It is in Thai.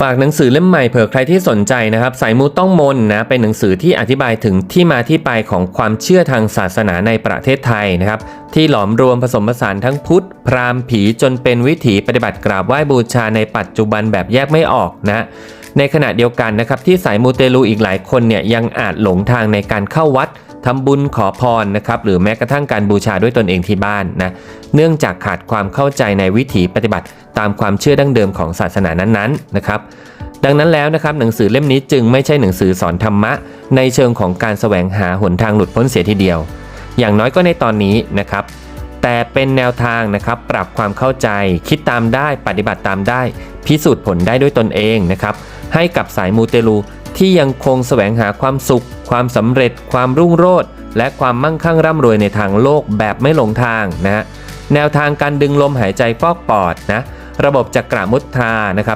ฝากหนังสือเล่มใหม่เผื่อใครที่สนใจนะครับสายมูต้องมนนะเป็นหนังสือที่อธิบายถึงที่มาที่ไปของความเชื่อทางศาสนาในประเทศไทยนะครับที่หลอมรวมผสมผสานทั้งพุทธ พราหมณ์ผีจนเป็นวิถีปฏิบัติกราบไหว้บูชาในปัจจุบันแบบแยกไม่ออกนะในขณะเดียวกันนะครับที่สายมูเตลูอีกหลายคนเนี่ยยังอาจหลงทางในการเข้าวัดทำบุญขอพรนะครับหรือแม้กระทั่งการบูชาด้วยตนเองที่บ้านนะ เนื่องจากขาดความเข้าใจในวิถีปฏิบัติตามความเชื่อดั้งเดิมของศาสนานั้นๆนะครับ ดังนั้นแล้วนะครับหนังสือเล่มนี้จึงไม่ใช่หนังสือสอนธรรมะ ในเชิงของการแสวงหาหนทางหลุดพ้นเสียทีเดียว อย่างน้อยก็ในตอนนี้นะครับแต่เป็นแนวทางนะครับปรับความเข้าใจ คิดตามได้ปฏิบัติตามได้ พิสูจน์ผลได้ด้วยตนเองนะครับให้กับสายมูเตลูที่ยังคงแสวงหาความสุข ความสำเร็จ ความรุ่งโรจน์และความมั่งคั่งร่ำรวยในทางโลกแบบไม่หลงทางนะฮะ แนวทางการดึงลมหายใจฟอกปอดนะระบบจักระมุทรานะครับ